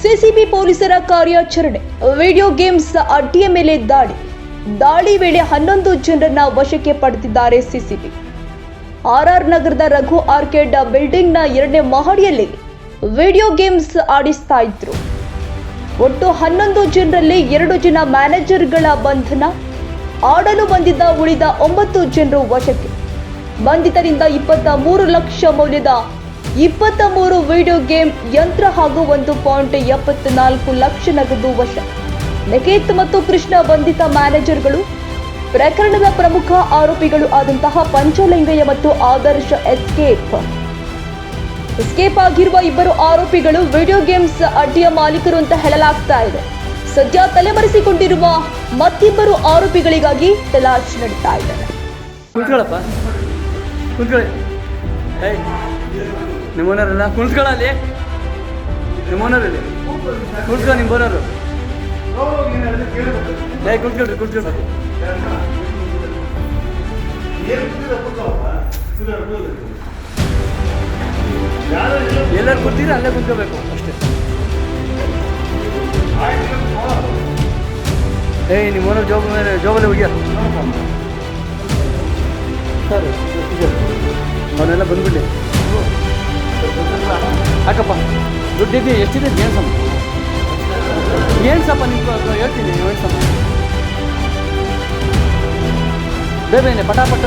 CCB ಪೊಲೀಸರ ಕಾರ್ಯಾಚರಣೆ. Video games ಅಡ್ಡಿಯ ಮೇಲೆ ದಾಳಿ. ದಾಳಿ ವೇಳೆ ಹನ್ನೊಂದು ಜನರನ್ನ ವಶಕ್ಕೆ ಪಡೆದಿದ್ದಾರೆ ಸಿಸಿಬಿ. ಆರ್ಆರ್ ನಗರದ ರಘು ಆರ್ಕೇಡ್ ಬಿಲ್ಡಿಂಗ್ನ ಎರಡನೇ ಮಹಡಿಯಲ್ಲಿ ವಿಡಿಯೋ ಗೇಮ್ಸ್ ಆಡಿಸ್ತಾ ಇದ್ರು. ಒಟ್ಟು ಹನ್ನೊಂದು ಜನರಲ್ಲಿ ಎರಡು ಜನ ಮ್ಯಾನೇಜರ್ಗಳ ಬಂಧನ. ಆಡಲು ಬಂದಿದ್ದ ಉಳಿದ ಒಂಬತ್ತು ಜನರು ವಶಕ್ಕೆ. ಬಂಧಿತರಿಂದ ಇಪ್ಪತ್ತ ಮೂರು ಲಕ್ಷ ಮೌಲ್ಯದ ಇಪ್ಪತ್ತ ಮೂರು ವಿಡಿಯೋ ಗೇಮ್ ಯಂತ್ರ ಹಾಗೂ ಒಂದು ಪಾಯಿಂಟ್ ಎಪ್ಪತ್ನಾಲ್ಕು ಲಕ್ಷ ನಗದು ವಶ. ನಿಕೇತ್ ಮತ್ತು ಕೃಷ್ಣ ಬಂಧಿತ ಮ್ಯಾನೇಜರ್ಗಳು, ಪ್ರಕರಣದ ಪ್ರಮುಖ ಆರೋಪಿಗಳು ಆದಂತಹ ಪಂಚಲಿಂಗಯ್ಯ ಮತ್ತು ಆದರ್ಶ ಎಸ್ಕೇಪ್. ಎಸ್ಕೇಪ್ ಆಗಿರುವ ಇಬ್ಬರು ಆರೋಪಿಗಳು ವಿಡಿಯೋ ಗೇಮ್ಸ್ ಅಡ್ಡಿಯ ಮಾಲೀಕರು ಅಂತ ಹೇಳಲಾಗ್ತಾ ಇದೆ. ಸದ್ಯ ತಲೆಮರೆಸಿಕೊಂಡಿರುವ ಮತ್ತಿಬ್ಬರು ಆರೋಪಿಗಳಿಗಾಗಿ ತಲಾಶ್ ನಡೀತಾ ಇದೆ ಕುಂತ್ಕೊಳ್ಳಪ್ಪ ಕುಂತ್ಕೊಳ್ಳಿ ಏಯ್ ನಿಮ್ಮ ಓನರಲ್ಲ ಕುಂತ್ಕೊಳ್ಳಲ್ಲಿ ನಿಮ್ಮ ಬರೋರು ಏಯ್ ಕುಂತ್ಕೊಳ್ರಿ ಕುಂತ್ಕೊಳ್ರಿ ಎಲ್ಲರೂ ಕೂತೀರ ಅಲ್ಲೇ ಕುತ್ಕೋಬೇಕು ಅಷ್ಟೇ. ಏಯ್ ನಿಮ್ಮ ಓನರ್ ಜಾಬ್ ಮೇಲೆ ಜಾಬಲ್ಲಿ ಹೋಗ್ಯಾರ? ಸರ್ ಅವನ್ನೆಲ್ಲ ಬಂದ್ಬಿಡ್ಲಿ. ಹಾಕಪ್ಪ ದುಡ್ಡಿದ್ದು ಎಷ್ಟಿದೆ? ಏನು ಸಮ ಏನು ಸಪ್ಪ ನಿಮ್ಗೆ ಹೇಳ್ತೀನಿ ಏನು ಸಮ ಬೇಬೇನೆ ಪಟಾಪಟ್